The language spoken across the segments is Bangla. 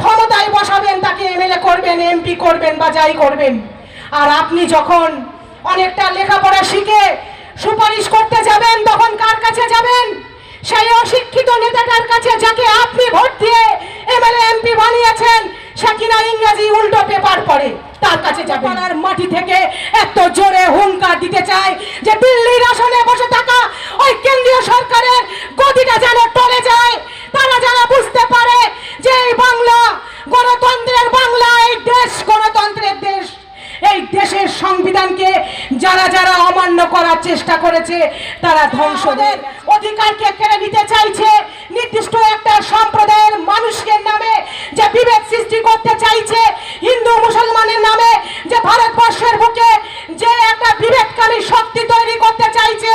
ক্ষমতায় বসাবেন, তাকে এমএলএ করবেন এমপি করবেন বা যাই করবেন। আর আপনি যখন অনেকটা লেখাপড়া শিখে সুপারিশ করতে যাবেন, তখন কার কাছে যাবেন? সেই অশিক্ষিত নেতাটার কাছে যাকে আপনি ভোট দিয়ে এমএলএ এমপি বানিয়েছেন, সে কিনা ইংরেজি উল্টো পেপার পড়ে, তার কাছে যাবেন। আর মাটি থেকে এত জোরে হুঙ্কার দিতে চায় যে দিল্লির আসনে বসে থাকা ওই কেন্দ্রীয় সরকারের গদিটা যেন যারা যারা অমান্য করার চেষ্টা করেছে তারা ধ্বংসদের অধিকারকে কেড়ে নিতে চাইছে। নির্দিষ্ট একটা সম্প্রদায়ের মানুষের নামে যে বিভেদ সৃষ্টি করতে চাইছে হিন্দু মুসলমানের নামে যে ভারতবর্ষের বুকে যে একটা বিভেদকারী শক্তি তৈরি করতে চাইছে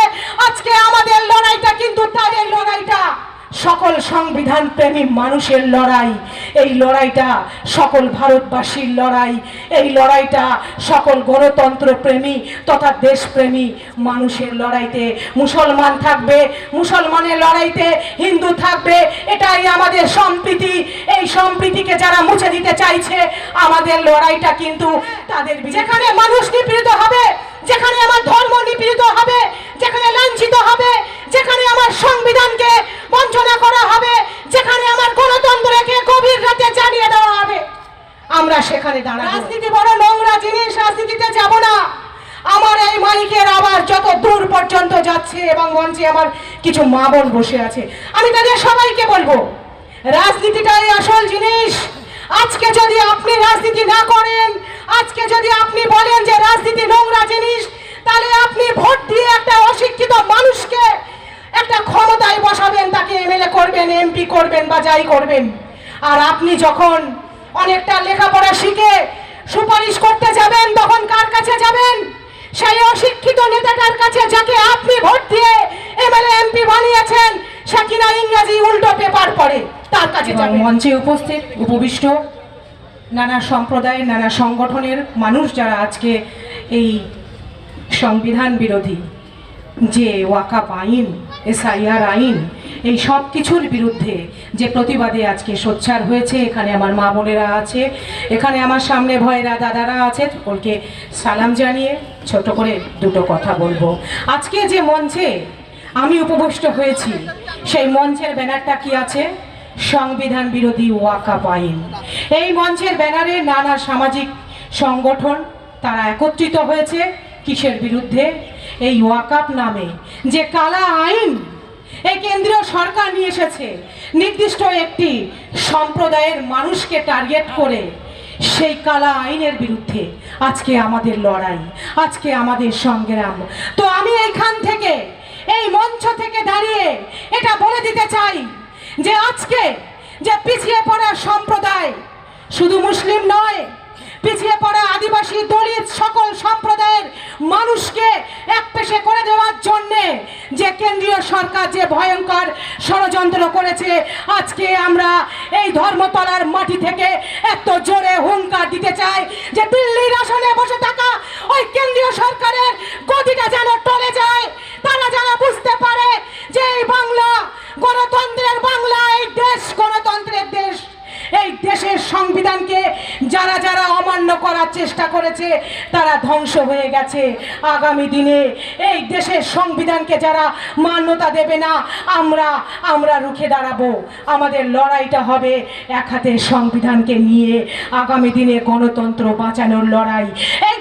সকল সংবিধান প্রেমী মানুষের লড়াই। এই লড়াইটা সকল ভারতবাসীর লড়াই। এই লড়াইটা সকল গণতন্ত্র প্রেমী তথা দেশপ্রেমী মানুষের লড়াইতে। মুসলমান থাকবে, মুসলমানের লড়াইতে হিন্দু থাকবে, এটাই আমাদের সম্প্রীতি। এই সম্প্রীতিকে যারা মুছে দিতে চাইছে, আমাদের লড়াইটা কিন্তু তাদের যেখানে মানুষ নিপীড়িত হবে, যেখানে আমার ধর্ম নিপীড়িত হবে, যেখানে লাঞ্ছিত হবে, যেখানে আমার সংবিধানকে বঞ্চনা করা হবে, যেখানে আমার গণতন্ত্রকে গভীর রাতে জানিয়ে দেওয়া হবে। আমরা সেখানে দাঁড়াবো। রাজনীতি বড় নোংরা জিনিস, রাজনীতিতে যাব না। আমার এই মাইকের আবার যত দূর পর্যন্ত যাচ্ছে এবং মঞ্চে আমার কিছু মা বোন বসে আছে, আমি তাদের সবাইকে বলব, রাজনীতিটাই আসল জিনিস। আজকে যদি আপনি রাজনীতি না করেন, আজকে যদি আপনি বলেন যে রাজনীতি নোংরা জিনিস তাহলে আপনি ভোট দিয়ে একটা অশিক্ষিত মানুষকে একটা ক্ষমতায় বসাবেন তাকে এমএলএ করবেন বা যাই করবেন। আর আপনি যখন অনেকটা লেখাপড়া শিখে সুপারিশ করতে যাবেন তখন কার কাছে যাবেন? সেই অশিক্ষিত নেতাটার কাছে যাকে আপনি ভোট দিয়ে এমএলএ এমপি বানিয়েছেন সে কিনা ইংরেজি উল্টো পেপার পড়ে তার কাছে যাবেন। মঞ্চে উপস্থিত উপবিষ্ট নানা সম্প্রদায় নানা সংগঠনের মানুষ যারা আজকে এই সংবিধান বিরোধী যে ওয়াকাপ আইন এসআইআর আইন এই সব কিছুর বিরুদ্ধে যে প্রতিবাদে আজকে সোচ্চার হয়েছে, এখানে আমার মা বোনেরা আছে, এখানে আমার সামনে ভয়েরা দাদারা আছে, সকলকে সালাম জানিয়ে ছোট করে দুটো কথা বলব। আজকে যে মঞ্চে আমি উপবিষ্ট হয়েছি, সেই মঞ্চের ব্যানারটা কি আছে? সংবিধান বিরোধী ওয়াকাপ আইন। এই মঞ্চের ব্যানারে নানা সামাজিক সংগঠন, তারা একত্রিত হয়েছে কিসের বিরুদ্ধে? এই ওয়াকাপ নামে যে কালা আইন এই কেন্দ্রীয় সরকার নিয়ে এসেছে। নির্দিষ্ট একটি সম্প্রদায়ের মানুষকে টার্গেট করে সেই কালা আইনের বিরুদ্ধে আজকে আমাদের লড়াই, আজকে আমাদের সংগ্রাম। তো আমি এইখান থেকে, এই মঞ্চ থেকে দাঁড়িয়ে এটা বলে দিতে চাই যে আজকে যে পিছিয়ে পড়া সম্প্রদায় শুধু মুসলিম নয় পিছিয়ে পড়া আদিবাসী দলিত সকল সম্প্রদায়ের মানুষকে এক পেশে করে দেওয়ার জন্যে যে কেন্দ্রীয় সরকার যে ভয়ঙ্কর ষড়যন্ত্র করেছে, আজকে আমরা এই ধর্মতলার মাটি থেকে এত জোরে হুঙ্কার দিতে চাই যে দিল্লির আসনে বসে থাকা ওই কেন্দ্রীয় সরকারের গদিটা যেন টলে যায়। তারা যেন বুঝতে পারে যে এই বাংলা গণতন্ত্রের বাংলা, এই দেশ গণতন্ত্রের দেশ এই দেশের সংবিধানকে যারা যারা অমান্য করার চেষ্টা করেছে, তারা ধ্বংস হয়ে গেছে। আগামী দিনে এই দেশের সংবিধানকে যারা মান্যতা দেবে না, আমরা আমরা রুখে দাঁড়াবো। আমাদের লড়াইটা হবে এক হাতে সংবিধানকে নিয়ে। আগামী দিনে গণতন্ত্র বাঁচানোর লড়াই। এই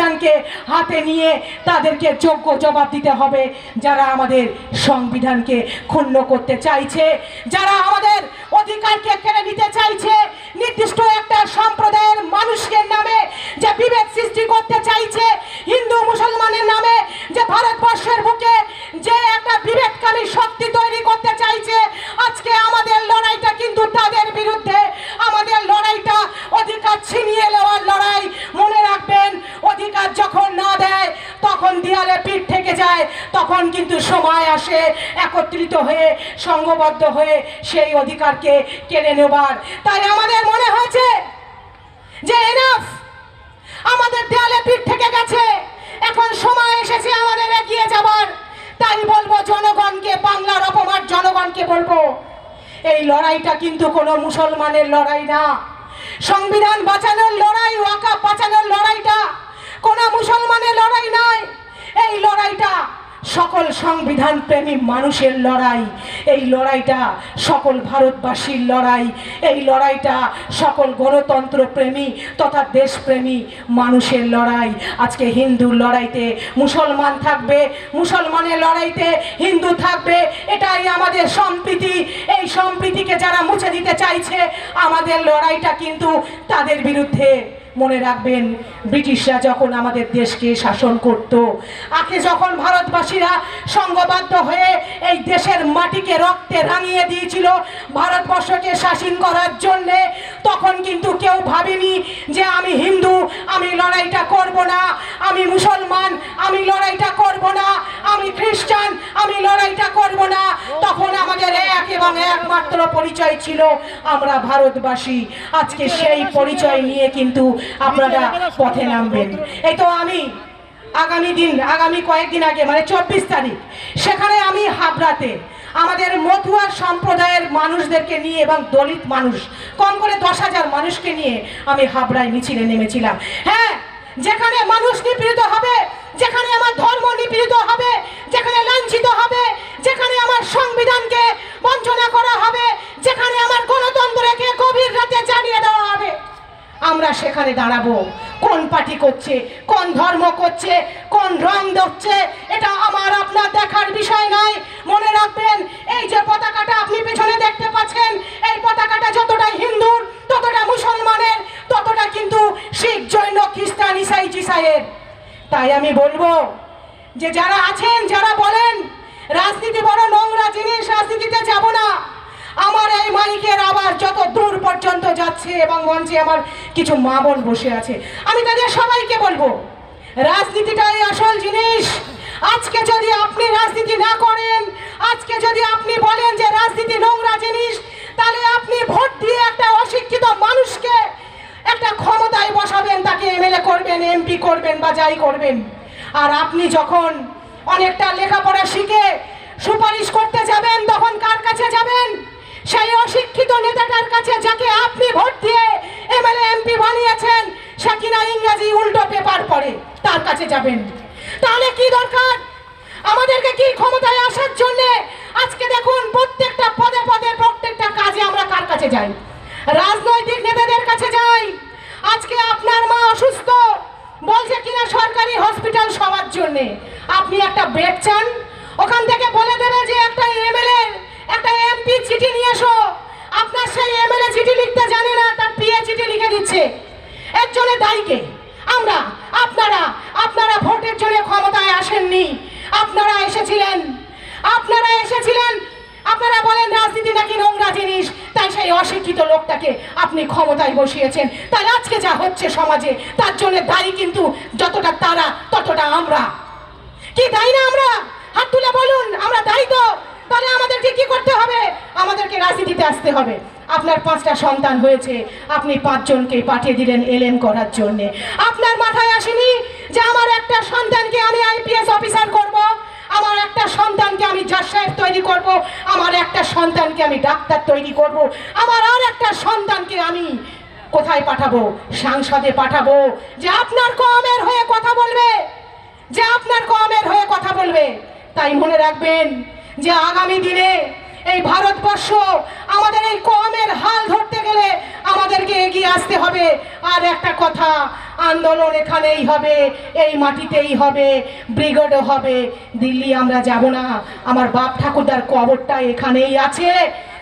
সংবিধানকে হাতে নিয়ে তাদেরকে যোগ্য জবাব দিতে হবে। যারা আমাদের সংবিধানকে ক্ষুণ্ণ করতে চাইছে, যারা আমাদের অধিকারকে কেড়ে নিতে চাইছে, নির্দিষ্ট একটা সম্প্রদায়ের মানুষকে নামে যে বিভেদ সৃষ্টি করতে চাইছে, হিন্দু মুসলমানের নামে যে ভারতবর্ষের বুকে যে একটা বিভেদকারী শক্তি তৈরি করতে চাইছে, আজকে আমাদের লড়াইটা কিন্তু তাদের বিরুদ্ধে তখন কিন্তু সময় আসে, একত্রিত হয়ে সংঘবদ্ধ হয়ে সেই অধিকারকে কেড়ে নেবার। তাই আমাদের মনে হয়েছে যে এনাফ আমাদের দেয়ালে পিঠ থেকে গেছে। এখন সময় এসেছে আমাদের এগিয়ে যাবার। তাই বলব, জনগণকে, বাংলার অপমান জনগণকে বলব, এই লড়াইটা কিন্তু কোনো মুসলমানের লড়াই না। সংবিধান বাঁচানোর লড়াই ওয়াকা বাঁচানোর লড়াইটা কোনো মুসলমানের লড়াই নয়। এই লড়াইটা সকল সংবিধান প্রেমী মানুষের লড়াই। এই লড়াইটা সকল ভারতবাসীর লড়াই। এই লড়াইটা সকল গণতন্ত্র প্রেমী তথা দেশপ্রেমী মানুষের লড়াই। আজকে হিন্দুর লড়াইতে মুসলমান থাকবে, মুসলমানের লড়াইতে হিন্দু থাকবে, এটাই আমাদের সম্প্রীতি। এই সম্প্রীতিকে যারা মুছে দিতে চাইছে, আমাদের লড়াইটা কিন্তু তাদের বিরুদ্ধে। মনে রাখবেন, ব্রিটিশরা যখন আমাদের দেশকে শাসন করত আগে যখন ভারতবাসীরা সঙ্গবদ্ধ হয়ে এই দেশের মাটিকে রক্তে রাঙিয়ে দিয়েছিল, ভারতবর্ষকে শাসন করার জন্যে, তখন কিন্তু ভাবেনি যে আমি হিন্দু, আমি লড়াইটা করব না। আমি মুসলমান, আমি লড়াইটা করব না। আমি খ্রিস্টান, আমি লড়াইটা করব না। তখন আমাদের এক এবং একমাত্র পরিচয় ছিল আমরা ভারতবাসী। আজকে সেই পরিচয় নিয়ে কিন্তু আপনারা পথে নামবেন। এই তো আমি আগামী দিন, আগামী কয়েকদিন আগে মানে চব্বিশ তারিখ, সেখানে আমি হাবড়াতে আমাদের মতুয়া সম্প্রদায়ের মানুষদেরকে নিয়ে এবং দলিত মানুষ, কম করে দশ হাজার মানুষকে নিয়ে আমি হাবড়ায় মিছিলে নেমেছিলাম। হ্যাঁ যেখানে মানুষ নিপীড়িত হবে, যেখানে আমার ধর্ম নিপীড়িত হবে, যেখানে লাঞ্ছিত হবে, যেখানে আমার সংবিধানকে বঞ্চনা করা হবে, যেখানে আমার গণতন্ত্রকে গভীর রাতে জানিয়ে দেওয়া হবে। আমরা সেখানে দাঁড়াবো। কোন পার্টি করছে, কোন ধর্ম করছে, কোন রং ধরছে, এটা আমার আপনার দেখার বিষয় নয়। মনে রাখবেন, এই যে পতাকাটা আপনি পেছনে দেখতে পাচ্ছেন, এই পতাকাটা যতটা হিন্দুর, ততটা মুসলমানের, ততটা কিন্তু শিখ, জৈন, খ্রিস্টান, ইসাই, জিসাইয়ের। তাই আমি বলব যে যারা আছেন, যারা বলেন, রাজনীতি বড় নোংরা জিনিস, রাজনীতিতে যাব না। আমার এই মাইকের আবার যত দূর পর্যন্ত যাচ্ছে এবং মঞ্চে আমার কিছু মা বোন বসে আছে, আমি তাদের সবাইকে বলব রাজনীতিটাই আসল জিনিস। আজকে যদি আপনি রাজনীতি না করেন, আজকে যদি আপনি বলেন যে রাজনীতি নোংরা জিনিস, তাহলে আপনি ভোট দিয়ে একটা অশিক্ষিত মানুষকে একটা ক্ষমতায় বসাবেন, তাকে এমএলএ করবেন এমপি করবেন বা যাই করবেন। আর আপনি যখন অনেকটা লেখাপড়া শিখে সুপারিশ করতে যাবেন, তখন কার কাছে যাবেন? সেই অশিক্ষিত নেতাটার কাছে যাকে আপনি ভোট দিয়ে এমএলএ এমপি বানিয়েছেন, সে কিনা ইংরাজি উল্টো পেপার পড়ে। তার কাছে যাবেন। তাহলে কি দরকার? আমাদেরকে কি ক্ষমতায় আসার জন্য আজকে দেখুন প্রত্যেকটা পদে পদে প্রত্যেকটা কাজে আমরা কার কাছে যাই? রাজনৈতিক নেতাদের কাছে যাই। আজকে আপনার মা অসুস্থ, বলছে কিনা সরকারি হসপিটাল সবার জন্য। আপনি একটা বেড চান, ওখান থেকে বলে দেবে যে একটা এমএলএ, একটা এমপি চিঠি নিয়ে এসো। আপনার সেই এমএলএ চিঠি লিখতে জানে না, তার পিএ চিঠি লিখে দিচ্ছে। এর জন্য দায়ীকে আমরা। আপনারা আপনারা ভোটের জন্য ক্ষমতায় আসেননি। আপনারা এসেছিলেন। আপনারা এসেছিলেন। আপনারা বলেন রাজনীতি নাকি নোংরা জিনিস, তাই সেই অশিক্ষিত লোকটাকে আপনি ক্ষমতায় বসিয়েছেন। তাই আজকে যা হচ্ছে সমাজে, তার জন্য দায়ী কিন্তু যতটা তারা, ততটা আমরা। কি দায়ী না আমরা? হাত তুলে বলুন, আমরা দায়ী তো। তাহলে আমাদেরকে কি করতে হবে? আমাদেরকে রাজনীতিতে আসতে হবে। আপনার পাঁচটা সন্তান হয়েছে, আপনি পাঁচজনকে পাঠিয়ে দিলেন এলএম করার জন্যে। আপনার মাথায় আসেনি যে আমার একটা সন্তানকে আমি আইপিএস অফিসার করব? আমার একটা সন্তানকে আমি জাজ সাহেব তৈরি করব? আমার একটা সন্তানকে আমি ডাক্তার তৈরি করব? আমার আর একটা সন্তানকে আমি কোথায় পাঠাবো? সাংসদে পাঠাবো? যে আপনার কমের হয়ে কথা বলবে। যে আপনার কমের হয়ে কথা বলবে। তাই মনে রাখবেন যে আগামী দিনে এই ভারতবর্ষ আমাদের এই কমের হাল ধরতে গেলে আমাদেরকে এগিয়ে আসতে হবে। আর একটা কথা, আন্দোলন এখানেই হবে, এই মাটিতেই হবে, ব্রিগেডও হবে। দিল্লি আমরা যাব না, আমার বাপ ঠাকুরদার কবরটা এখানেই আছে,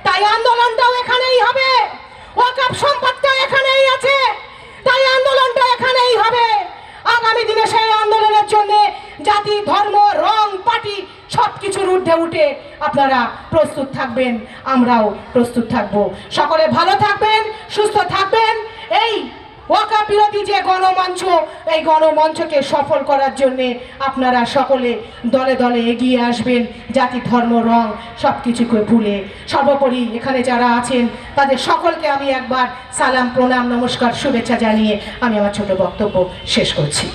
তাই আন্দোলনটাও এখানেই হবে ওয়াকাপ সম্পদটা এখানেই আছে তাই আন্দোলনটা এখানেই হবে আগামী দিনে সেই আন্দোলনের জন্য জাতি ধর্ম রং পার্টি সব কিছুর ঊর্ধ্বে উঠে আপনারা প্রস্তুত থাকবেন, আমরাও প্রস্তুত থাকব। সকলে ভালো থাকবেন, সুস্থ থাকবেন। এই ওয়াকা বিরোধী যে গণমঞ্চ, এই গণমঞ্চকে সফল করার জন্যে আপনারা সকলে দলে দলে এগিয়ে আসবেন। জাতি, ধর্ম, রং সব কিছুকে ভুলে। সর্বোপরি এখানে যারা আছেন, তাদের সকলকে আমি একবার সালাম, প্রণাম, নমস্কার, শুভেচ্ছা জানিয়ে আমি আমার ছোট বক্তব্য শেষ করছি।